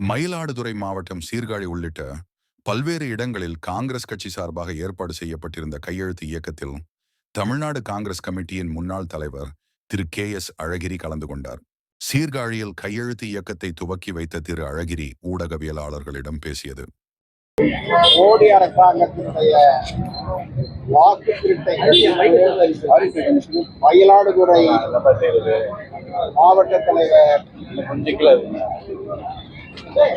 மயிலாடுதுறை மாவட்டம் சீர்காழி உள்ளிட்ட பல்வேறு இடங்களில் காங்கிரஸ் கட்சி சார்பாக ஏற்பாடு செய்யப்பட்டிருந்த கையெழுத்து இயக்கத்தில் தமிழ்நாடு காங்கிரஸ் கமிட்டியின் முன்னாள் தலைவர் திரு கே எஸ் அழகிரி கலந்து கொண்டார். சீர்காழியில் கையெழுத்து இயக்கத்தை துவக்கி வைத்த திரு அழகிரி ஊடகவியலாளர்களிடம் பேசியது. மோடி அரசாங்கத்தினுடைய வாக்கு திருட்டை மயிலாடுதுறை மாவட்ட தலைவர்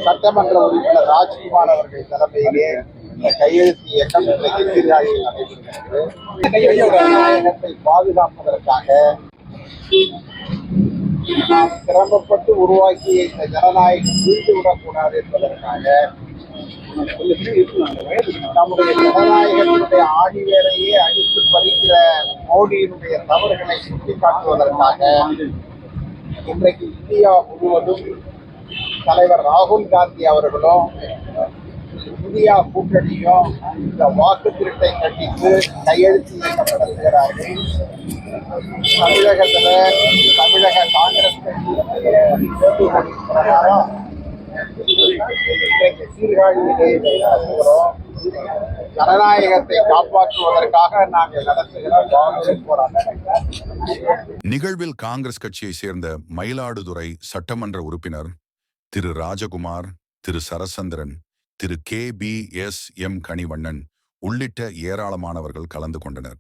சட்டமன்ற உறுப்பினர் ராஜ்குமார் அவர்கள் தலைமையிலே இந்த கையெழுத்து இயக்கம் இன்றைக்கு சீர்காழியில் நடைபெறுகிறது பாதுகாப்பதற்காக நாம் சிரமப்பட்டு உருவாக்கிய இந்த ஜனநாயகம் வீழ்ந்து விடக்கூடாது என்பதற்காக நம்முடைய ஜனநாயகத்தினுடைய ஆணிவேரையே அடித்து பறிக்கிற மோடியினுடைய தவறுகளை சுட்டிக்காட்டுவதற்காக இன்றைக்கு இந்தியா முழுவதும் தலைவர் ராகுல் காந்தி அவர்களும் இந்தியா கூட்டணியும் இந்த வாக்கு திருட்டை கண்டித்து கையெழுத்து இயக்கம் நடத்துகிறார்கள் தமிழகத்துல தமிழக காங்கிரஸ் கட்சியினுடைய பிரகாரம் இன்றைக்கு சீர்காழியிலே நடத்துகிறோம் ஜனநாயகத்தை காப்பாற்றுவதற்காக நாங்கள் நடத்துகிற நிகழ்வில் காங்கிரஸ் கட்சியை சேர்ந்த மயிலாடுதுறை சட்டமன்ற உறுப்பினர் Thiru Rajakumar Thiru Sarachandran Thiru K P S M Kanivannan உள்ளிட்ட ஏராளமானவர்கள் கலந்து கொண்டனர்.